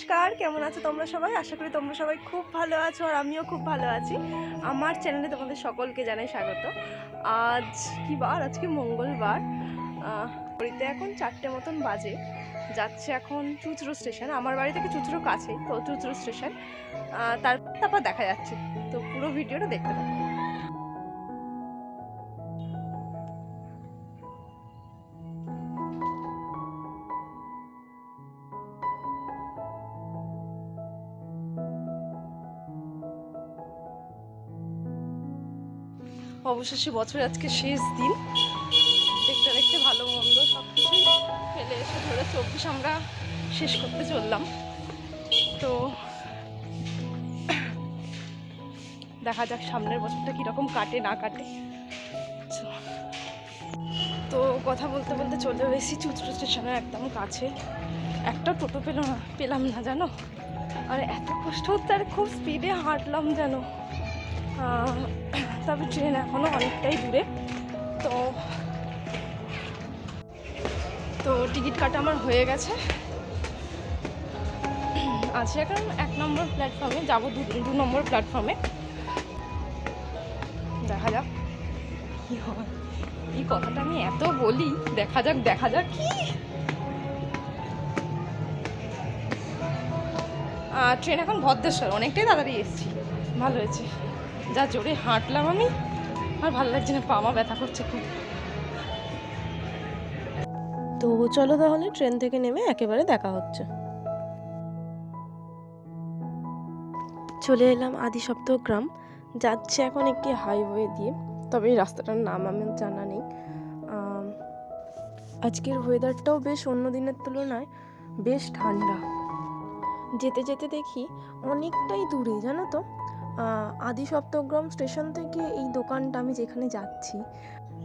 নমস্কার, কেমন আছো তোমরা সবাই? আশা করি তোমরা সবাই খুব ভালো আছো আর আমিও খুব ভালো আছি। আমার চ্যানেলে তোমাদের সকলকে জানাই স্বাগত। আজ কি বার? আজকে মঙ্গলবার। ঘড়িতে এখন চারটে মতন বাজে। যাচ্ছে এখন চুচড়ো স্টেশন। আমার বাড়ি থেকে চুচড়ো কাছে তো চুচড়ো স্টেশন। তারপর দেখা যাচ্ছে। তো পুরো ভিডিওটা দেখতে থাকো। অবশেষে বছরের আজকে শেষ দিন। দেখতে দেখতে ভালো মন্দ সব কিছুই ফেলে এসে ধরে চব্বিশ আমরা শেষ করতে চললাম। তো দেখা যাক সামনের বছরটা কীরকম কাটে না কাটে। তো কথা বলতে বলতে চলে এসেছি চুচড়ো স্টেশনের একদম কাছে। একটা টোটো পেলাম না পেলাম না জানো? আর এত কষ্ট হচ্ছে আর খুব স্পিডে হাঁটলাম আহ, তবে ট্রেন এখনও অনেকটাই দূরে। তো তো টিকিট কাটা আমার হয়ে গেছে। আছে এখন এক নম্বর প্ল্যাটফর্মে, যাব দু নম্বর প্ল্যাটফর্মে। দেখা যাক কি হয়। এই কথাটা আমি এত বলি, দেখা যাক দেখা যাক কি। ট্রেন এখন ভদ্রেশ্বর, অনেকটাই তাড়াতাড়ি এসেছি। ভালো হয়েছে। যা জোরে হাঁটলাম আমি। আর ভালো লাগছে না, পা মা ব্যথা করছে খুব। তো চলো তাহলে, ট্রেন থেকে নেমে একেবারে দেখা হচ্ছে। চলে এলাম আদি গ্রাম। যাচ্ছে এখন একটি হাইওয়ে দিয়ে, তবে এই রাস্তাটার নাম আমার জানা নেই। আজকের ওয়েদারটাও বেশ অন্য দিনের তুলনায় বেশ ঠান্ডা। যেতে যেতে দেখি অনেকটাই দূরে, জানো তো? আদি সপ্তগ্রাম স্টেশন থেকে এই দোকানটা আমি যেখানে যাচ্ছি,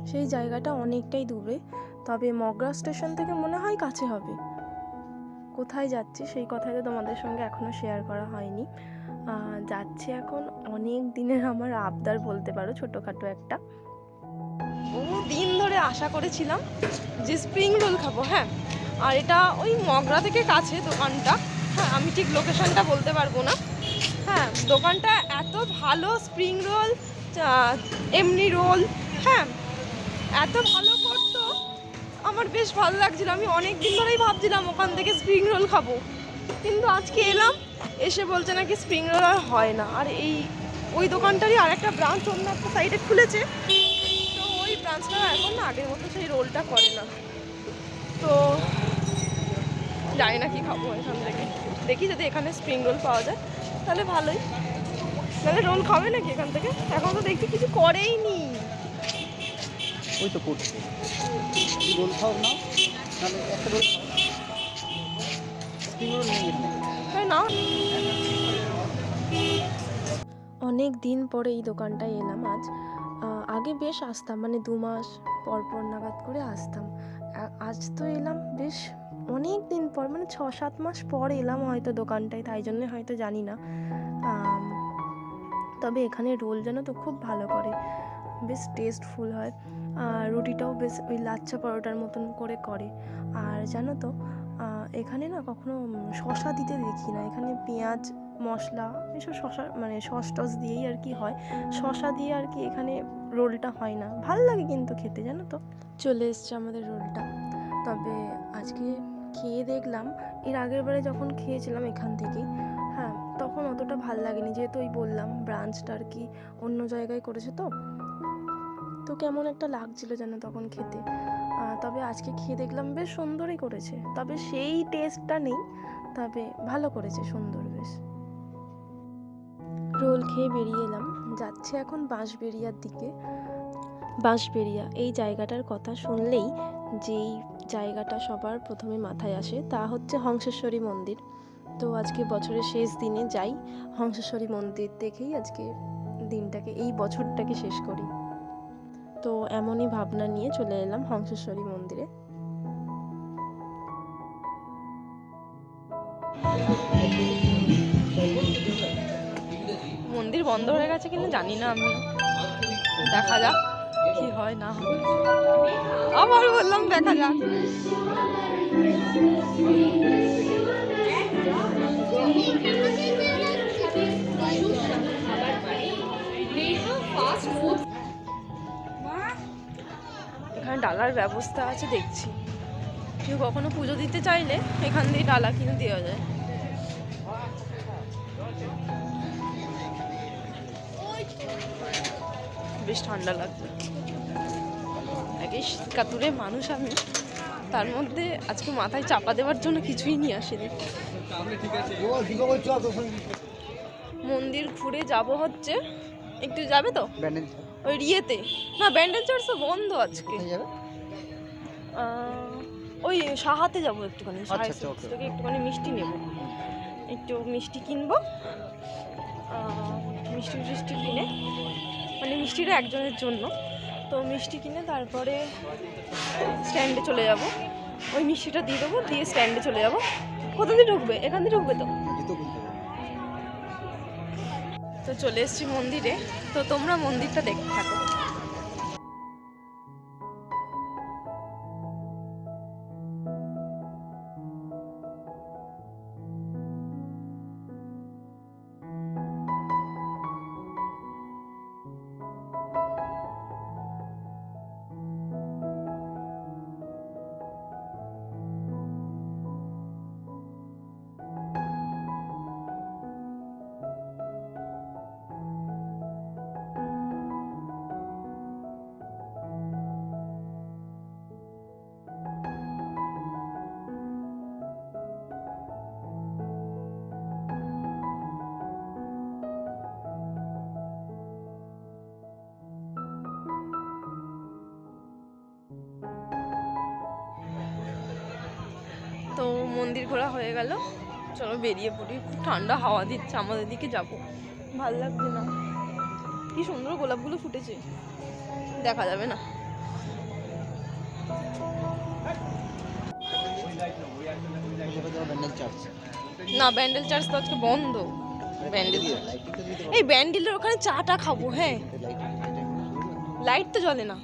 সেই জায়গাটা অনেকটাই দূরে। তবে মগরা স্টেশন থেকে মনে হয় কাছে হবে। কোথায় যাচ্ছি সেই কথাই তো তোমাদের সঙ্গে এখনও শেয়ার করা হয়নি। যাচ্ছি এখন অনেক দিনের আমার আবদার বলতে পারো, ছোটোখাটো একটা। বহু দিন ধরে আশা করেছিলাম যে স্প্রিং রোল খাব হ্যাঁ। আর এটা ওই মগরা থেকে কাছে দোকানটা। হ্যাঁ আমি ঠিক লোকেশনটা বলতে পারব না। হ্যাঁ দোকানটা এত ভালো স্প্রিং রোল এমনি রোল হ্যাঁ এত ভালো করতো। আমার বেশ ভালো লাগছিল। আমি অনেক দিন ধরেই ভাবছিলাম ওখান থেকে স্প্রিং রোল খাব। কিন্তু আজকে এলাম, এসে বলছে নাকি স্প্রিং রোল আর হয় না। আর এই, ওই দোকানটারই আরেকটা ব্রাঞ্চ অন্য একটা সাইডে খুলেছে। তো ওই ব্রাঞ্চটা এখন না আগের মতো সেই রোলটা করে না। তো জানি না কি খাব এখান থেকে। দেখি যদি এখানে স্প্রিং রোল পাওয়া যায়। তাহলে ভালোই। তাহলে রোল খাবে নাকি এখান থেকে? এখন তো দেখছি কিছু করেই নি ওই তো করছে রোল খাও না তাহলে একটা রোল খাও। না? অনেক দিন পরে এই দোকানটায় এলাম আজ। আগে বেশ আসতাম মানে দু মাস পর পর নাগাদ করে আসতাম। আজ তো এলাম বেশ অনেক দিন পর মানে ছ সাত মাস পর এলাম হয়তো দোকানটায়, তাই জন্য হয়তো জানি না। তবে এখানে রোল যেন তো খুব ভালো করে, বেশ টেস্টফুল হয়। আর রুটিটাও বেশ ওই লাচ্ছা পরোটার মতন করে করে। আর জানো তো এখানে না কখনো শশা দিতে দেখি না। এখানে পেঁয়াজ, মশলা, এসব শশা মানে সস টস দিয়েই আর কি হয়। শশা দিয়ে আর কি এখানে রোলটা হয় না। ভালো লাগে কিন্তু খেতে, জানো তো। চলে এসছে আমাদের রোলটা। তবে আজকে খেয়ে দেখলাম, এর আগের বারে যখন খেয়েছিলাম এখান থেকেই হ্যাঁ তখন অতটা ভালো লাগেনি, যেহেতু ওই বললাম ব্রাঞ্চটা আর কি অন্য জায়গায় করেছে তো। তো কেমন একটা লাগছিল যেন তখন খেতে। তবে আজকে খেয়ে দেখলাম বেশ সুন্দরই করেছে, তবে সেই টেস্টটা নেই, তবে ভালো করেছে, সুন্দর বেশ। রোল খেয়ে বেরিয়ে এলাম, যাচ্ছে এখন বাঁশবেড়িয়ার দিকে। বাঁশবেড়িয়া, এই জায়গাটার কথা শুনলেই যেই জায়গাটা সবার প্রথমে মাথায় আসে, তা হচ্ছে হংসেশ্বরী মন্দির। তো আজকে বছরের শেষ দিনে যাই হংসেশ্বরী মন্দির দেখেই আজকে দিনটাকে, এই বছরটাকে শেষ করি। তো এমনই ভাবনা নিয়ে চলে এলাম হংসেশ্বরী মন্দিরে। মন্দির বন্ধ হয়ে গেছে কিনা জানি না আমি। দেখা যাক। কি হয় না আবার বললাম, দেখা যাক। এখানে ডালার ব্যবস্থা আছে, দেখছি। কেউ কখনো পুজো দিতে চাইলে এখান দিয়ে ডালা কিনে দেওয়া যায়। বেশ ঠান্ডা লাগছে। আগে কাতুরে মানুষ আমি তার মধ্যে আজকে মাথায় চাপা দেওয়ার জন্য কিছুই নিয়ে আসেনি। মন্দির ঘুরে যাব হচ্ছে একটু যাবে তো? ওই ইয়েতে না ব্যান্ডেল চার্চ তো বন্ধ আজকে। যাবে? ওই সাহাতে যাব একটুখানি আচ্ছা, আচ্ছা. থেকে একটুখানি মিষ্টি নেব। একটু মিষ্টি কিনবো। মিষ্টি টিষ্টি কিনে। মানে মিষ্টিটা একজনের জন্য। তো মিষ্টি কিনে তারপরে স্ট্যান্ডে চলে যাব। ওই মিষ্টিটা দিয়ে দেবো, দিয়ে স্ট্যান্ডে চলে যাব। কোথা দিয়ে ঢুকবে? এখান দিয়ে ঢুকবে তো? তো চলে এসেছি মন্দিরে। তো তোমরা মন্দিরটা দেখতে থাকো। মন্দির ঘোরা হয়ে গেল। চলো বেরিয়ে পড়ি। খুব ঠান্ডা হাওয়া দিচ্ছে আমাদের দিকে যাব। ভালো লাগছে না। কি সুন্দর গোলাপগুলো ফুটেছে। দেখা যাবে না। না ব্যান্ডেল চার্জ তো আজকে বন্ধ। ব্যান্ডেল। এই ব্যান্ডেলের ওখানে চাটা খাব হ্যাঁ। লাইট তো জ্বলে না।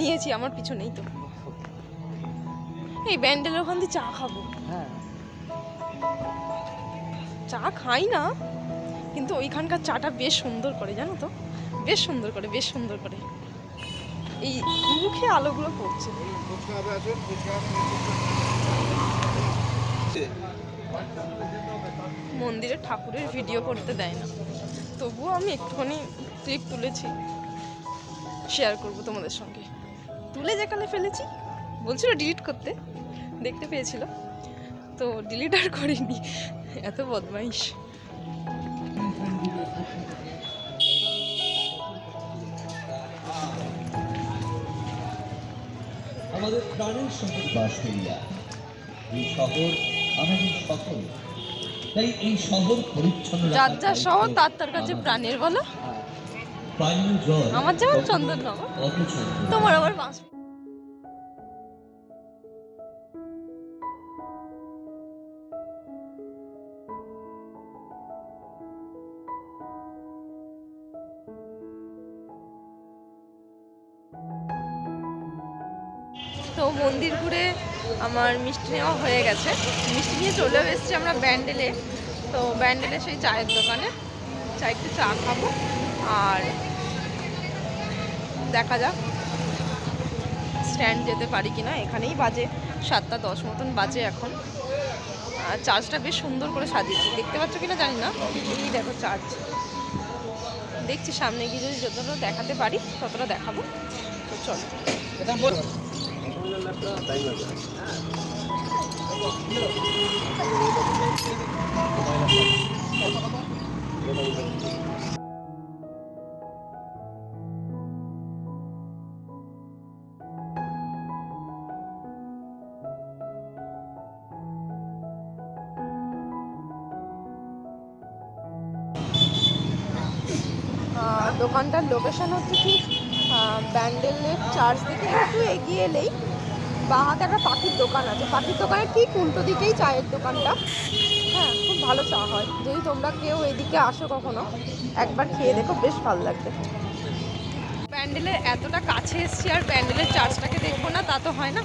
নিয়েছি আমার পিছু নেই তো। এই ব্যান্ডেলের ওখান দিয়ে চা খাব। হ্যাঁ। চা খাই না কিন্তু ওইখানকার চাটা বেশ সুন্দর করে জানো তো? বেশ সুন্দর করে বেশ সুন্দর করে। এই মুখে আলোগুলো পড়ছে। মন্দিরে ঠাকুরের ভিডিও করতে দেয় না। তবুও আমি একটুখানি ক্লিপ তুলেছি শেয়ার করব তোমাদের সঙ্গে। তুলে যেখানে ফেলেছি বলছিল ডিলিট করতে। দেখতে পেয়েছিল। তো ডিলিট আর করিনি। এত বদমাইশ। আমাদের প্রাণের শহর এই শহর আমাদের সকল। তাই এই শহর পরিচ্ছন্ন যার যার শহর তার তার কাছে প্রাণের বলো। আমার যেমন চন্দননগর। তোমার আবার বাঁশ তো মন্দির ঘুরে আমার মিষ্টি নেওয়া হয়ে গেছে। মিষ্টি নিয়ে চলেও এসেছি আমরা ব্যান্ডেলে। তো ব্যান্ডেলে সেই চায়ের দোকানে। চা একটু চা খাব আর দেখা যাক। স্ট্যান্ড যেতে পারি কিনা। এখানেই বাজে সাতটা দশ মতন বাজে এখন। আর চার্জটা বেশ সুন্দর করে সাজিয়েছি। দেখতে পাচ্ছ কিনা জানি না। এই দেখো চার্জ দেখছি সামনে গিয়ে যদি যতটা দেখাতে পারি, ততটা দেখাবো। তো চলো। দোকানটার লোকেশন হচ্ছে কি আহ, ব্যান্ডেলের চার্চ থেকে একটু এগিয়ে এলেই বা হাতে একটা পাখির দোকান আছে। পাখির দোকানের ঠিক উল্টো দিকেই চায়ের দোকানটা। হ্যাঁ খুব ভালো চা হয়। যদি তোমরা কেউ এদিকে আসো কখনো, একবার খেয়ে দেখো, বেশ ভালো লাগবে। ব্যান্ডেলের এতটা কাছে এসছি আর প্যান্ডেলের চার্চটাকে দেখব না, তা তো হয় না।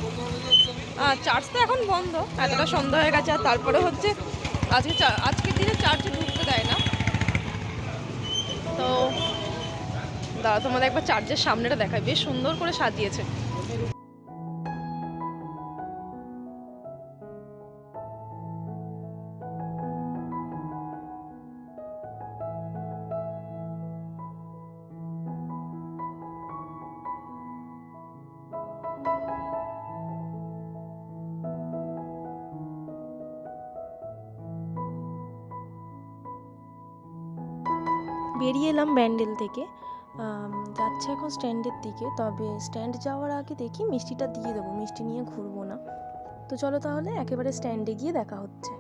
চার্চ তো এখন বন্ধ, এতটা সন্ধ্যা হয়ে গেছে, আর তারপরে হচ্ছে আজকে আজকের দিনে চার্চে ঢুকতে দেয় না। তো দাদা, তোমাদের একবার চার্চের সামনেটা দেখায় বেশ সুন্দর করে সাজিয়েছে। বেরিয়ে এলাম ব্যান্ডেল থেকে। যাচ্ছে এখন স্ট্যান্ডের দিকে। তবে স্ট্যান্ড যাওয়ার আগে দেখি মিষ্টিটা দিয়ে দেবো। মিষ্টি নিয়ে ঘুরবো না। তো চলো তাহলে একেবারে স্ট্যান্ডে গিয়ে দেখা হচ্ছে।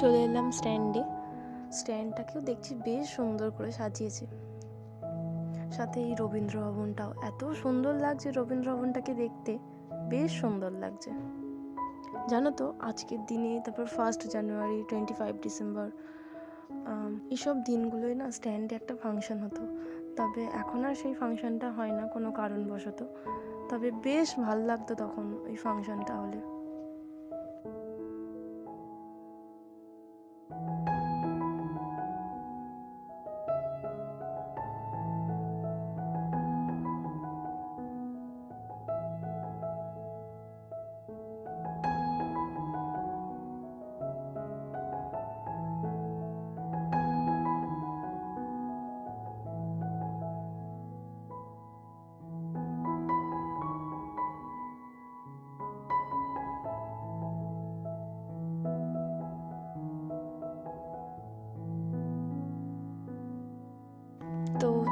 চলে এলাম স্ট্যান্ডে। স্ট্যান্ডটাকেও দেখছি বেশ সুন্দর করে সাজিয়েছে। সাথে এই রবীন্দ্র ভবনটাও এত সুন্দর লাগছে রবীন্দ্র ভবনটাকে দেখতে। বেশ সুন্দর লাগছে। জানো তো, আজকের দিনে, তারপর first January twenty five December এইসব দিনগুলোই না স্ট্যান্ডে একটা ফাংশন হতো। তবে এখন আর সেই ফাংশনটা হয় না কোনো কারণবশত। তবে বেশ ভালো লাগতো তখন ওই ফাংশনটা হলে।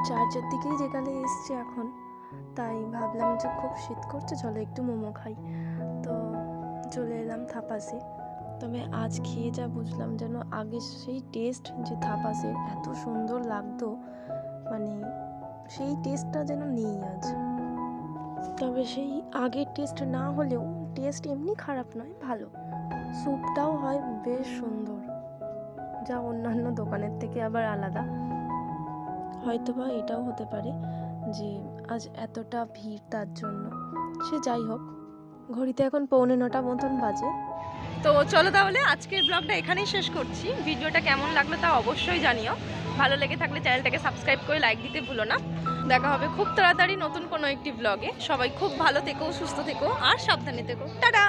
তো চার্চের দিকেই যেখানে এসছে এখন, তাই ভাবলাম যে খুব শীত করছে, চলো একটু মোমো খাই। তো চলে এলাম থাপাসে। তবে আজ খেয়ে যা বুঝলাম যেন আগে সেই টেস্ট যে থাপাসের এত সুন্দর লাগতো মানে সেই টেস্টটা যেন নেই আজ। তবে সেই আগের টেস্ট না হলেও টেস্ট এমনি খারাপ নয়, ভালো। স্যুপটাও হয় বেশ সুন্দর। যা অন্যান্য দোকানের থেকে আবার আলাদা। হয়তোবা এটাও হতে পারে যে আজ এতটা ভিড় তার জন্য। সে যাই হোক, ঘড়িতে এখন পৌনে নটা মতন বাজে। তো চলো তাহলে আজকের ব্লগটা এখানেই শেষ করছি। ভিডিওটা কেমন লাগল তা অবশ্যই জানিও। ভালো লেগে থাকলে চ্যানেলটাকে সাবস্ক্রাইব করে লাইক দিতে ভুলো না। দেখা হবে খুব তাড়াতাড়ি নতুন কোনো একটি ব্লগে সবাই খুব ভালো থেকো, সুস্থ থেকো আর সাবধানে থেকো। টাটা!